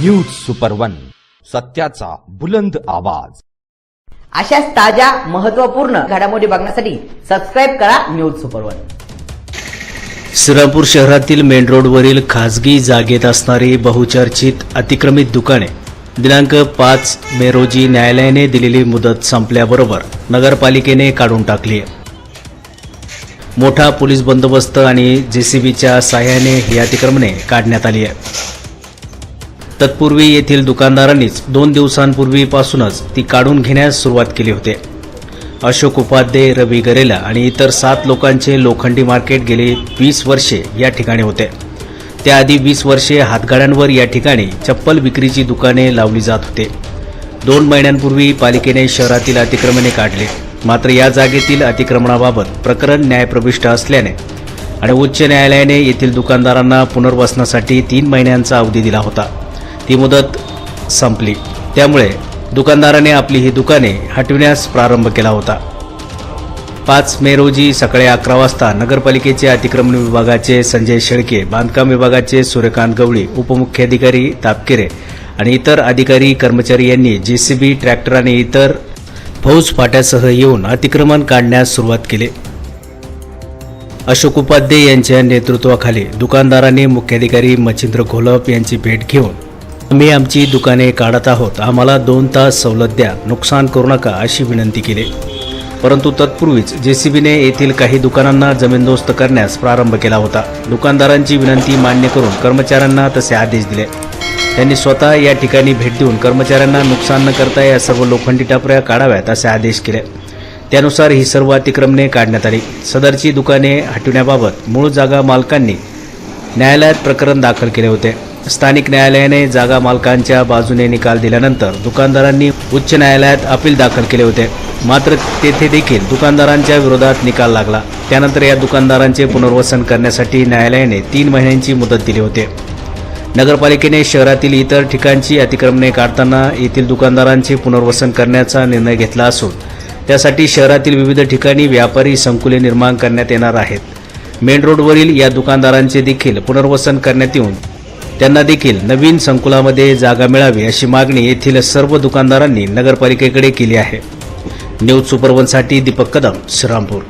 News super one सत्याचा बुलंद आवाज. अशाच ताज्या महत्त्वपूर्ण घडामोडी बघण्यासाठी सबस्क्राईब करा न्यूज सुपर वन श्रीरामपूर शहरातील मेन रोडवरील खासगी जागेत असणारी बहुचर्चित अतिक्रमित दुकाने दिनांक पाच मे रोजी न्यायालयाने दिलेली मुदत संपल्याबरोबर नगरपालिकेने काढून टाकली मोठा पोलीस बंदोबस्त आणि जेसीबीच्या साह्याने ही अतिक्रमणे काढण्यात आली आहे. तत्पूर्वी येथील दुकानदारांनीच दोन दिवसांपूर्वीपासूनच ती काढून घेण्यास सुरुवात केली होती. अशोक उपाध्ये रवी गरेला आणि इतर सात लोकांचे लोखंडी मार्केट गेले वीस वर्षे या ठिकाणी होते. त्याआधी वीस वर्षे हातगाड्यांवर या ठिकाणी चप्पल विक्रीची दुकाने लावली जात होते. दोन महिन्यांपूर्वी पालिकेने शहरातील अतिक्रमणे काढले. मात्र या जागेतील अतिक्रमणाबाबत प्रकरण न्यायप्रविष्ट असल्याने आणि उच्च न्यायालयाने येथील दुकानदारांना पुनर्वसनासाठी तीन महिन्यांचा अवधी दिला होता. ती मुदत संपली. त्यामुळे दुकानदाराने आपली ही दुकाने हटविण्यास प्रारंभ केला होता. पाच मे रोजी सकाळी अकरा वाजता नगरपालिकेचे अतिक्रमण विभागाचे संजय शेळके बांधकाम विभागाचे सूर्यकांत गवळी उपमुख्याधिकारी तापकिरे आणि इतर अधिकारी कर्मचारी यांनी जेसीबी ट्रॅक्टर आणि इतर फौज फाट्यासह येऊन अतिक्रमण काढण्यास सुरुवात केली. अशोक उपाध्ये यांच्या नेतृत्वाखाली दुकानदारांनी मुख्याधिकारी मच्छिंद्र घोलप यांची भेट घेऊन आम्ही आमची दुकाने काढत आहोत. आम्हाला दोन तास सवलत द्या. नुकसान करू नका अशी विनंती केली. परंतु तत्पूर्वीच जे सी बीने येथील काही दुकानांना जमीनदोस्त करण्यास प्रारंभ केला होता. दुकानदारांची विनंती मान्य करून कर्मचाऱ्यांना तसे आदेश दिले. त्यांनी स्वतः या ठिकाणी भेट देऊन कर्मचाऱ्यांना नुकसान न करता या सर्व लोखंडी टापऱ्या काढाव्यात असे आदेश केले. त्यानुसार ही सर्व अतिक्रमणे काढण्यात आली. सदरची दुकाने हटविण्याबाबत मूळ जागा मालकांनी न्यायालयात प्रकरण दाखल केले होते. स्थानिक न्यायालयाने जागा मालकांच्या बाजूने निकाल दिल्यानंतर दुकानदारांनी उच्च न्यायालयात अपील दाखल केले होते. मात्र तेथे देखील दुकानदारांच्या विरोधात निकाल लागला. त्यानंतर या दुकानदारांचे पुनर्वसन करण्यासाठी न्यायालयाने तीन महिन्यांची मुदत दिली होती. नगरपालिकेने शहरातील इतर ठिकाणची अतिक्रमणे काढताना येथील दुकानदारांचे पुनर्वसन करण्याचा निर्णय घेतला असून त्यासाठी शहरातील विविध ठिकाणी व्यापारी संकुले निर्माण करण्यात येणार आहेत. मेन रोडवरील या दुकानदारांचे देखील पुनर्वसन करण्यात येऊन त्यांना देखील नवीन संकुलामध्ये जागा मिळावी अशी मागणी येथील सर्व दुकानदारांनी नगरपालिकेकडे केली आहे. न्यूज सुपरवनसाठी दीपक कदम श्रीरामपूर.